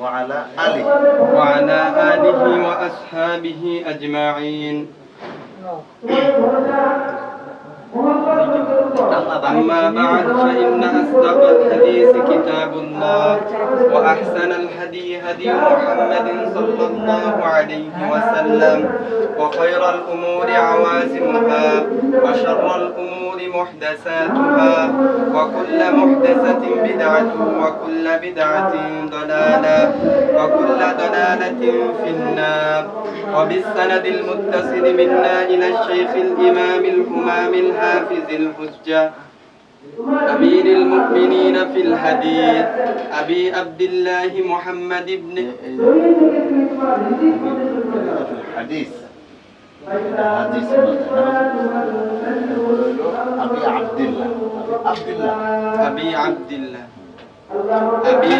وعلى آله. وعلى آله وأصحابه أجمعين. أما بعد فإن أصدق الحديث كتاب الله وأحسن الهدي هدي محمد صلى الله عليه وسلم وخير الأمور عوازمها وشر الأمور محدثاتها وكل محدثة بدعة وكل بدعة ضلالة وكل ضلالة في النار. وبالسند المتصل منا إلى الشيخ الإمام الهمام الحافظ الحجة أمير المؤمنين في الحديث أبي عبد الله محمد بن الحديث حديث. أبي عبد الله. عبد الله. أبي عبد الله. أبي